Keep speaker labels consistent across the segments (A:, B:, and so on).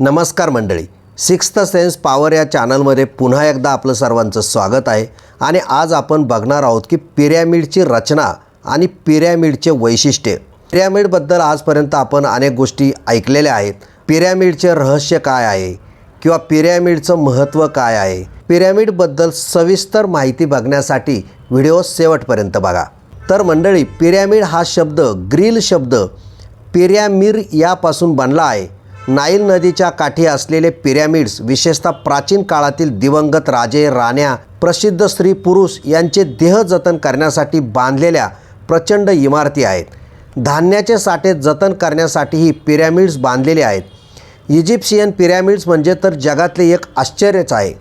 A: नमस्कार मंडळी. Sixth sense power या चॅनलमध्ये पुन्हा एकदा आपलं सर्वांचं स्वागत आहे. आणि आज आपण बघणार आहोत की पिरॅमिडची रचना आणि पिरॅमिडचे वैशिष्ट्य. पिरॅमिडबद्दल आजपर्यंत आपण अनेक गोष्टी ऐकलेल्या आहेत. पिरॅमिडचे रहस्य काय आहे? किंवा पिरॅमिडचं महत्त्व काय आहे? पिरॅमिडबद्दल सविस्तर माहिती बघण्यासाठी व्हिडिओ शेवटपर्यंत बघा. तर मंडळी पिरॅमिड हा शब्द ग्रील शब्द पिरॅमिर यापासून बनला आहे. नाईल नदीच्या काठी असलेले पिरॅमिड्स विशेषतः प्राचीन काळातील दिवंगत राजे राण्या प्रसिद्ध स्त्री पुरुष यांचे देह जतन करण्यासाठी बांधलेल्या प्रचंड इमारती आहेत. धान्याचे साठे जतन करण्यासाठीही पिरॅमिड्स बांधलेले आहेत. इजिप्शियन पिरॅमिड्स म्हणजे तर जगातले एक आश्चर्यच आहे.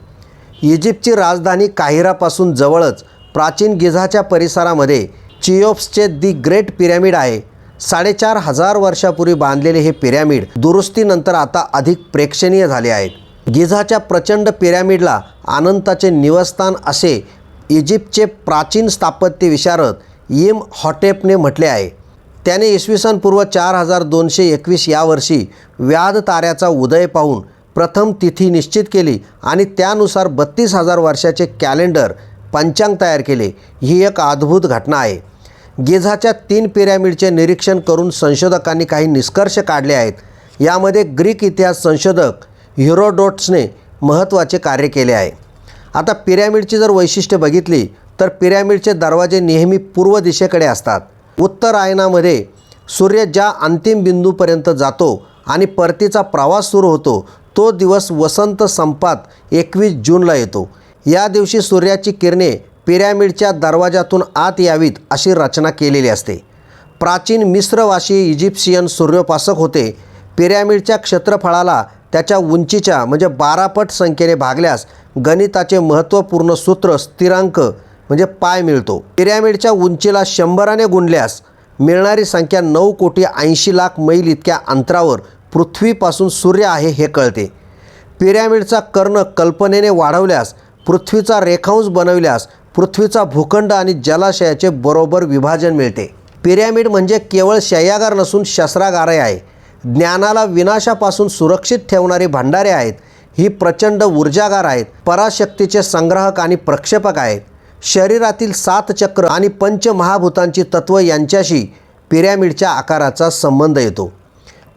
A: इजिप्तची राजधानी काहिरापासून जवळच प्राचीन गिझाच्या परिसरामध्ये चिओप्सचे दी ग्रेट पिरॅमिड आहे. साडेचार हजार वर्षापूर्वी बांधलेले हे पिरॅमिड दुरुस्तीनंतर आता अधिक प्रेक्षणीय झाले आहेत. गिझाच्या प्रचंड पिरॅमिडला अनंताचे निवासस्थान असे इजिप्तचे प्राचीन स्थापत्य विशारद इम हॉटेपने म्हटले आहे. त्याने इसवी सन पूर्व चार हजार दोनशे एकवीस या वर्षी व्याध ताऱ्याचा उदय पाहून प्रथम तिथी निश्चित केली आणि त्यानुसार बत्तीस हजार वर्षाचे कॅलेंडर पंचांग तयार केले. ही एक अद्भुत घटना आहे. गिझाच्या तीन पिरॅमिडचे निरीक्षण करून संशोधकांनी काही निष्कर्ष काढले आहेत. यामध्ये ग्रीक इतिहास संशोधक हिरोडोट्सने महत्त्वाचे कार्य केले आहे. आता पिरॅमिडची जर वैशिष्ट्ये बघितली तर पिरॅमिडचे दरवाजे नेहमी पूर्व दिशेकडे असतात. उत्तरायणामध्ये सूर्य ज्या अंतिम बिंदूपर्यंत जातो आणि परतीचा प्रवास सुरू होतो तो दिवस वसंत संपात एकवीस जूनला येतो. या दिवशी सूर्याची किरणे पिरॅमिडच्या दरवाजातून आत यावीत अशी रचना केलेली असते. प्राचीन मिस्रवासी इजिप्शियन सूर्योपासक होते. पिरॅमिडच्या क्षेत्रफळाला त्याच्या उंचीच्या म्हणजे बारापट संख्येने भागल्यास गणिताचे महत्त्वपूर्ण सूत्र स्थिरांक म्हणजे पाय मिळतो. पिरॅमिडच्या उंचीला शंभराने गुणल्यास मिळणारी संख्या नऊ कोटी ऐंशी लाख मैल इतक्या अंतरावर पृथ्वीपासून सूर्य आहे हे कळते. पिरॅमिडचा कर्ण कल्पनेने वाढवल्यास पृथ्वीचा रेखांश बनविल्यास पृथ्वीचा भूखंड आणि जलाशयाचे बरोबर विभाजन मिळते. पिरॅमिड म्हणजे केवळ शय्यागार नसून शस्त्रागारही आहे. ज्ञानाला विनाशापासून सुरक्षित ठेवणारी भांडारे आहेत. ही प्रचंड ऊर्जागार आहेत. पराशक्तीचे संग्राहक आणि प्रक्षेपक आहेत. शरीरातील सात चक्र आणि पंचमहाभूतांची तत्त्व यांच्याशी पिरॅमिडच्या आकाराचा संबंध येतो.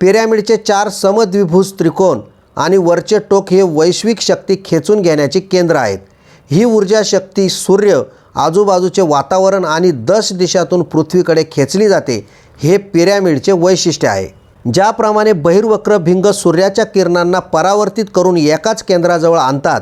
A: पिरॅमिडचे चार समद्विभुज त्रिकोण आणि वरचे टोक हे वैश्विक शक्ती खेचून घेण्याची केंद्र आहेत. ही ऊर्जा शक्ती सूर्य आजूबाजूचे वातावरण आणि दश दिशातून पृथ्वीकडे खेचली जाते हे पिरॅमिडचे वैशिष्ट्य आहे. ज्याप्रमाणे बहिर्वक्र भिंग सूर्याच्या किरणांना परावर्तित करून एकाच केंद्राजवळ आणतात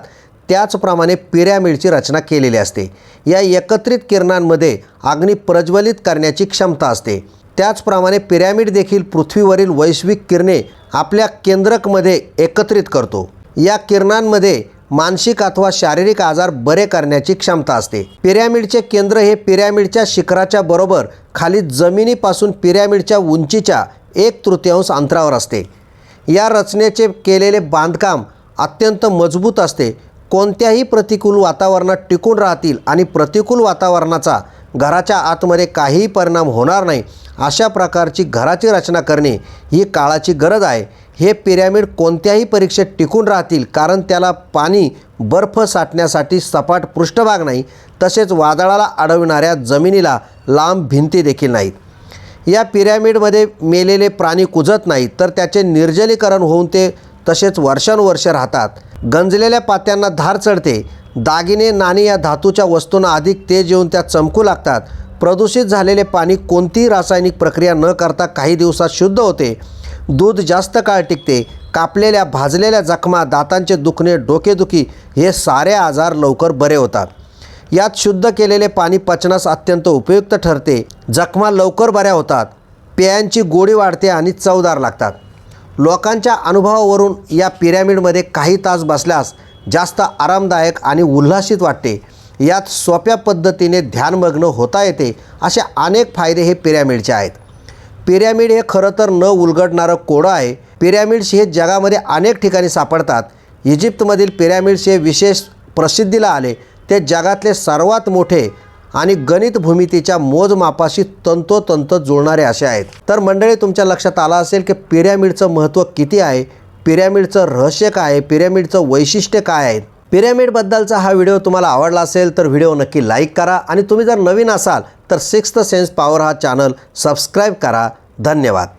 A: त्याचप्रमाणे पिरॅमिडची रचना केलेली असते. या एकत्रित किरणांमध्ये अग्नी प्रज्वलित करण्याची क्षमता असते. त्याचप्रमाणे पिरॅमिड देखील पृथ्वीवरील वैश्विक किरणे आपल्या केंद्रकमध्ये एकत्रित करतो. या किरणांमध्ये मानसिक अथवा शारीरिक आजार बरे करण्याची क्षमता असते. पिरॅमिडचे केंद्र हे पिरॅमिडच्या शिखराच्या बरोबर खाली जमिनीपासून पिरॅमिडच्या उंचीच्या एक तृतीयांश अंतरावर असते. या रचनेचे केलेले बांधकाम अत्यंत मजबूत असते. कोणत्याही प्रतिकूल वातावरणात टिकून राहतील आणि प्रतिकूल वातावरणाचा घराच्या आतमध्ये काहीही परिणाम होणार नाही अशा प्रकारची घराची रचना करणे ही काळाची गरज आहे. हे पिरॅमिड कोणत्याही परीक्षेत टिकून राहतील कारण त्याला पाणी बर्फ साठण्यासाठी सपाट पृष्ठभाग नाही तसेच वादळाला अडविणाऱ्या जमिनीला लांब भिंती देखील नाहीत. या पिरॅमिडमध्ये मेलेले प्राणी कुजत नाहीत तर त्याचे निर्जलीकरण होऊन ते तसेच वर्षानुवर्ष राहतात. गंजलेल्या पात्यांना धार चढते. दागिने नाणी या धातूच्या वस्तूंना अधिक तेज येऊन त्या चमकू लागतात. प्रदूषित झालेले पाणी कोणतीही रासायनिक प्रक्रिया न करता काही दिवसात शुद्ध होते. दूध जास्त काळ टिकते कापलेल्या भाजलेल्या जखमा दातांचे दुखणे डोकेदुखी हे सारे आजार लवकर बरे होतात. यात शुद्ध केलेले पाणी पचनास अत्यंत उपयुक्त ठरते. जखमा लवकर बऱ्या होतात. पेयांची गोडी वाढते आणि चवदार लागतात. लोकांच्या अनुभवावरून या पिरॅमिडमध्ये काही तास बसल्यास जास्त आरामदायक आणि उल्हासित वाटते. यात सोप्या पद्धतीने ध्यानमग्न होता येते असे अनेक फायदे हे पिरॅमिडचे आहेत. पिरॅमिड हे खरं तर न उलगडणारं कोडं आहे. पिरॅमिड्स हे जगामध्ये अनेक ठिकाणी सापडतात. इजिप्तमधील पिरॅमिड्स हे विशेष प्रसिद्धीला आले. ते जगातले सर्वात मोठे आणि गणित भूमितीच्या मोजमापाशी तंतोतंत जुळणारे असे आहेत. तर मंडळी तुमच्या लक्षात आलं असेल की पिरॅमिडचं महत्त्व किती आहे? पिरॅमिडचं रहस्य काय आहे? पिरॅमिडचं वैशिष्ट्य काय आहे पिरॅमिडबद्दलचा हा व्हिडिओ तुम्हाला आवडला असेल तर व्हिडिओ नक्की लाईक करा आणि तुम्ही जर नवीन असाल तर सिक्स्थ सेन्स पॉवर हा चॅनल सबस्क्राईब करा. धन्यवाद.